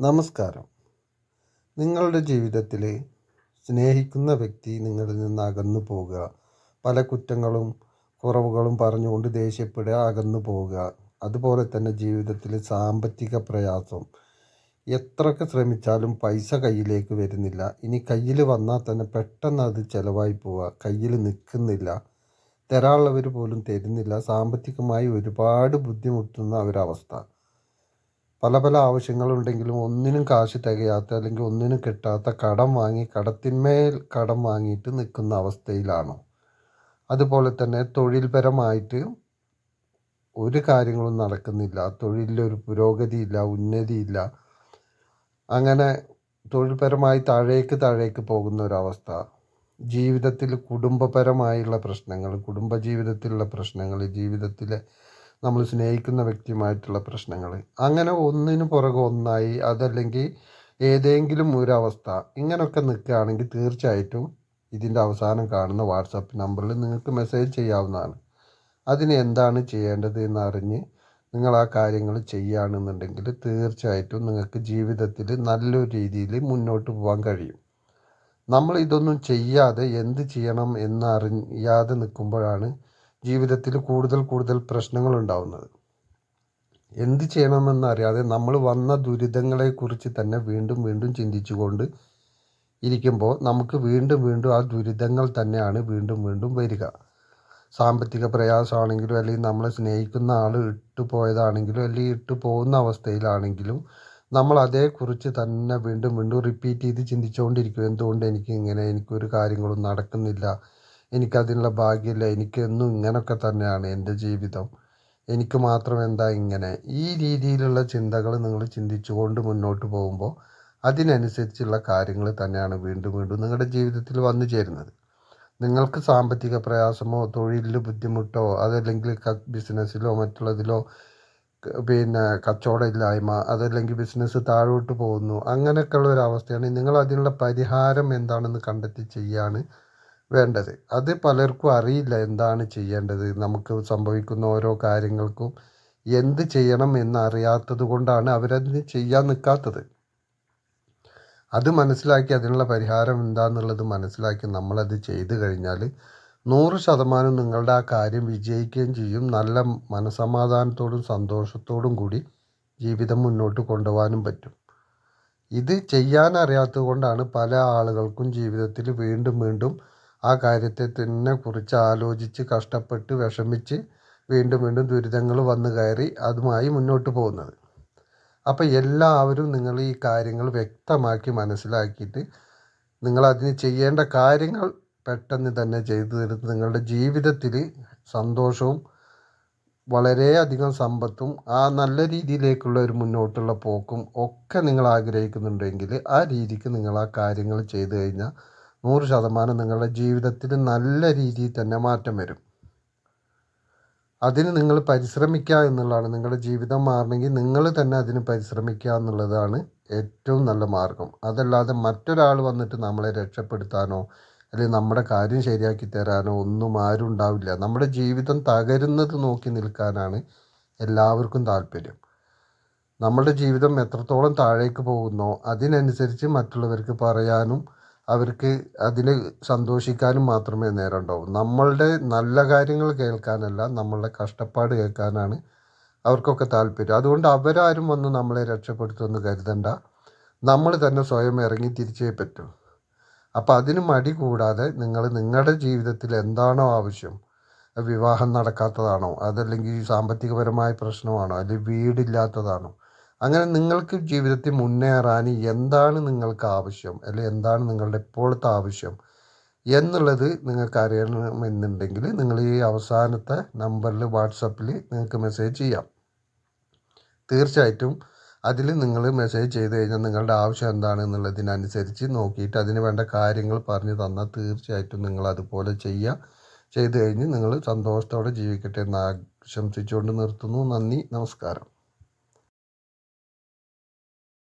നമസ്കാരം. നിങ്ങളുടെ ജീവിതത്തിൽ സ്നേഹിക്കുന്ന വ്യക്തി നിങ്ങളിൽ നിന്ന് അകന്നു പോവുക. പല കുറ്റങ്ങളും കുറവുകളും പറഞ്ഞുകൊണ്ട് ദേഷ്യപ്പെടുക അകന്നു പോവുക. അതുപോലെ തന്നെ ജീവിതത്തിൽ സാമ്പത്തിക പ്രയാസം. എത്രയൊക്കെ ശ്രമിച്ചാലും പൈസ കയ്യിലേക്ക് വരുന്നില്ല. ഇനി കയ്യിൽ വന്നാൽ തന്നെ പെട്ടെന്ന് അത് ചിലവായി പോവുക. കയ്യിൽ നിൽക്കുന്നില്ല. തരാനുള്ളവർ പോലും തരുന്നില്ല. സാമ്പത്തികമായി ഒരുപാട് ബുദ്ധിമുട്ടുന്ന ഒരവസ്ഥ പല പല ആവശ്യങ്ങളുണ്ടെങ്കിലും ഒന്നിനും കാശ് തികയാത്ത അല്ലെങ്കിൽ ഒന്നിനും കിട്ടാത്ത കടം വാങ്ങി കടത്തിന്മേൽ കടം വാങ്ങിയിട്ട് നിൽക്കുന്ന അവസ്ഥയിലാണോ. അതുപോലെ തന്നെ തൊഴിൽപരമായിട്ട് ഒരു കാര്യങ്ങളും നടക്കുന്നില്ല. തൊഴിലൊരു പുരോഗതിയില്ല ഉന്നതിയില്ല. അങ്ങനെ തൊഴിൽപരമായി താഴേക്ക് താഴേക്ക് പോകുന്ന ഒരവസ്ഥ. ജീവിതത്തിൽ കുടുംബപരമായുള്ള പ്രശ്നങ്ങൾ കുടുംബജീവിതത്തിലുള്ള പ്രശ്നങ്ങൾ ജീവിതത്തിലെ നമ്മൾ സ്നേഹിക്കുന്ന വ്യക്തിയുമായിട്ടുള്ള പ്രശ്നങ്ങൾ അങ്ങനെ ഒന്നിനു പുറകെ ഒന്നായി അതല്ലെങ്കിൽ ഏതെങ്കിലും ഒരു അവസ്ഥ ഇങ്ങനെയൊക്കെ നിൽക്കുകയാണെങ്കിൽ തീർച്ചയായിട്ടും ഇതിന്റെ അവസാനം കാണുന്ന വാട്സപ്പ് നമ്പറിൽ നിങ്ങൾക്ക് മെസ്സേജ് ചെയ്യാവുന്നതാണ്. അതിന് എന്താണ് ചെയ്യേണ്ടത് എന്നറിഞ്ഞ് നിങ്ങൾ ആ കാര്യങ്ങൾ ചെയ്യുകയാണെന്നുണ്ടെങ്കിൽ തീർച്ചയായിട്ടും നിങ്ങൾക്ക് ജീവിതത്തിൽ നല്ലൊരു രീതിയിൽ മുന്നോട്ട് പോകാൻ കഴിയും. നമ്മൾ ഇതൊന്നും ചെയ്യാതെ എന്ത് ചെയ്യണം എന്നറിയാതെ നിൽക്കുമ്പോഴാണ് ജീവിതത്തിൽ കൂടുതൽ കൂടുതൽ പ്രശ്നങ്ങൾ ഉണ്ടാവുന്നത്. എന്ത് ചെയ്യണമെന്നറിയാതെ നമ്മൾ വന്ന ദുരിതങ്ങളെക്കുറിച്ച് തന്നെ വീണ്ടും വീണ്ടും ചിന്തിച്ചുകൊണ്ട് ഇരിക്കുമ്പോൾ നമുക്ക് വീണ്ടും വീണ്ടും ആ ദുരിതങ്ങൾ തന്നെയാണ് വീണ്ടും വീണ്ടും വരിക. സാമ്പത്തിക പ്രയാസമാണെങ്കിലും അല്ലെങ്കിൽ നമ്മളെ സ്നേഹിക്കുന്ന ആൾ ഇട്ടുപോയതാണെങ്കിലും അല്ലെങ്കിൽ ഇട്ടു പോകുന്ന അവസ്ഥയിലാണെങ്കിലും നമ്മൾ അതേക്കുറിച്ച് തന്നെ വീണ്ടും വീണ്ടും റിപ്പീറ്റ് ചെയ്ത് ചിന്തിച്ചുകൊണ്ടിരിക്കും. എന്തുകൊണ്ട് എനിക്ക് ഇങ്ങനെ എനിക്കൊരു കാര്യങ്ങളും നടക്കുന്നില്ല? എനിക്കതിനുള്ള ഭാഗ്യമില്ല. എനിക്കെന്നും ഇങ്ങനെയൊക്കെ തന്നെയാണ് എന്റെ ജീവിതം. എനിക്ക് മാത്രം എന്താ ഇങ്ങനെ? ഈ രീതിയിലുള്ള ചിന്തകൾ നിങ്ങൾ ചിന്തിച്ചുകൊണ്ട് മുന്നോട്ട് പോകുമ്പോൾ അതിനനുസരിച്ചുള്ള കാര്യങ്ങൾ തന്നെയാണ് വീണ്ടും വീണ്ടും നിങ്ങളുടെ ജീവിതത്തിൽ വന്നു ചേരുന്നത്. നിങ്ങൾക്ക് സാമ്പത്തിക പ്രയാസമോ തൊഴിലിൽ ബുദ്ധിമുട്ടോ അതല്ലെങ്കിൽ ബിസിനസ്സിലോ മറ്റുള്ളതിലോ പിന്നെ കച്ചവടമില്ലായ്മ അതല്ലെങ്കിൽ ബിസിനസ് താഴോട്ട് പോകുന്നു അങ്ങനെയൊക്കെയുള്ള ഒരു അവസ്ഥയാണ്. നിങ്ങൾ അതിനുള്ള പരിഹാരം എന്താണെന്ന് കണ്ടെത്തി ചെയ്യാണ് വേണ്ടത്. അത് പലർക്കും അറിയില്ല എന്താണ് ചെയ്യേണ്ടത്. നമുക്ക് സംഭവിക്കുന്ന ഓരോ കാര്യങ്ങൾക്കും എന്ത് ചെയ്യണം എന്നറിയാത്തത് കൊണ്ടാണ് അവരതിന് ചെയ്യാൻ നിൽക്കാത്തത്. അത് മനസ്സിലാക്കി അതിനുള്ള പരിഹാരം എന്താണെന്നുള്ളത് മനസ്സിലാക്കി നമ്മളത് ചെയ്തു കഴിഞ്ഞാൽ നൂറ് ശതമാനം നിങ്ങളുടെ ആ കാര്യം വിജയിക്കുകയും ചെയ്യും. നല്ല മനസമാധാനത്തോടും സന്തോഷത്തോടും കൂടി ജീവിതം മുന്നോട്ട് കൊണ്ടുപോകാനും പറ്റും. ഇത് ചെയ്യാൻ അറിയാത്തത് കൊണ്ടാണ് പല ആളുകൾക്കും ജീവിതത്തിൽ വീണ്ടും വീണ്ടും ആ കാര്യത്തെ തന്നെ കുറിച്ച് ആലോചിച്ച് കഷ്ടപ്പെട്ട് വിഷമിച്ച് വീണ്ടും വീണ്ടും ദുരിതങ്ങൾ വന്നു കയറി അതുമായി മുന്നോട്ട് പോകുന്നത്. അപ്പോൾ എല്ലാവരും നിങ്ങൾ ഈ കാര്യങ്ങൾ വ്യക്തമാക്കി മനസ്സിലാക്കിയിട്ട് നിങ്ങൾ അതിന് ചെയ്യേണ്ട കാര്യങ്ങൾ പെട്ടെന്ന് തന്നെ ചെയ്തു തീർത്ത് നിങ്ങളുടെ ജീവിതത്തിൽ സന്തോഷവും വളരെയധികം സമ്പത്തും ആ നല്ല രീതിയിലേക്കുള്ള ഒരു മുന്നോട്ടുള്ള പോക്കും ഒക്കെ നിങ്ങൾ ആഗ്രഹിക്കുന്നുണ്ടെങ്കിൽ ആ രീതിക്ക് നിങ്ങൾ ആ കാര്യങ്ങൾ ചെയ്തു കഴിഞ്ഞാൽ നൂറ് ശതമാനം നിങ്ങളുടെ ജീവിതത്തിൽ നല്ല രീതിയിൽ തന്നെ മാറ്റം വരും. അതിന് നിങ്ങൾ പരിശ്രമിക്കുക എന്നുള്ളതാണ്. നിങ്ങളുടെ ജീവിതം മാറണമെങ്കിൽ നിങ്ങൾ തന്നെ അതിന് പരിശ്രമിക്കുക എന്നുള്ളതാണ് ഏറ്റവും നല്ല മാർഗം. അതല്ലാതെ മറ്റൊരാൾ വന്നിട്ട് നമ്മളെ രക്ഷപ്പെടുത്താനോ അല്ലെങ്കിൽ നമ്മുടെ കാര്യം ശരിയാക്കി തരാനോ ഒന്നും ആരും ഉണ്ടാവില്ല. നമ്മുടെ ജീവിതം തകരുന്നത് നോക്കി നിൽക്കാനാണ് എല്ലാവർക്കും താല്പര്യം. നമ്മുടെ ജീവിതം എത്രത്തോളം താഴേക്ക് പോകുന്നോ അതിനനുസരിച്ച് മറ്റുള്ളവർക്ക് പറയാനും അവർക്ക് അതിൽ സന്തോഷിക്കാനും മാത്രമേ നേരം ഉണ്ടാവൂ നമ്മളുടെ നല്ല കാര്യങ്ങൾ കേൾക്കാനല്ല നമ്മളുടെ കഷ്ടപ്പാട് കേൾക്കാനാണ് അവർക്കൊക്കെ താല്പര്യം. അതുകൊണ്ട് അവരാരും വന്ന് നമ്മളെ രക്ഷപ്പെടുത്തുമെന്ന് കരുതണ്ട. നമ്മൾ തന്നെ സ്വയം ഇറങ്ങി തിരിച്ചേ പറ്റൂ. അപ്പോൾ അതിന് മടി കൂടാതെ നിങ്ങൾ നിങ്ങളുടെ ജീവിതത്തിൽ എന്താണോ ആവശ്യം വിവാഹം നടക്കാത്തതാണോ അതല്ലെങ്കിൽ സാമ്പത്തികപരമായ പ്രശ്നമാണോ അല്ലെങ്കിൽ വീടില്ലാത്തതാണോ അങ്ങനെ നിങ്ങൾക്ക് ജീവിതത്തിൽ മുന്നേറാൻ എന്താണ് നിങ്ങൾക്ക് ആവശ്യം? അല്ലെങ്കിൽ എന്താണ് നിങ്ങളുടെ ഇപ്പോഴത്തെ ആവശ്യം? എന്നുള്ളത് നിങ്ങൾക്ക് അറിയണമെന്നുണ്ടെങ്കിൽ നിങ്ങൾ ഈ അവസാനത്തെ നമ്പറിൽ വാട്സപ്പിൽ നിങ്ങൾക്ക് മെസ്സേജ് ചെയ്യാം. തീർച്ചയായിട്ടും അതിൽ നിങ്ങൾ മെസ്സേജ് ചെയ്ത് കഴിഞ്ഞാൽ നിങ്ങളുടെ ആവശ്യം എന്താണെന്നുള്ളതിനനുസരിച്ച് നോക്കിയിട്ട് അതിന് വേണ്ട കാര്യങ്ങൾ പറഞ്ഞു തന്നാൽ തീർച്ചയായിട്ടും നിങ്ങൾ അതുപോലെ ചെയ്യുക. ചെയ്ത് കഴിഞ്ഞ് നിങ്ങൾ സന്തോഷത്തോടെ ജീവിക്കട്ടെ എന്ന് ആശംസിച്ചുകൊണ്ട് നിർത്തുന്നു. നന്ദി. നമസ്കാരം.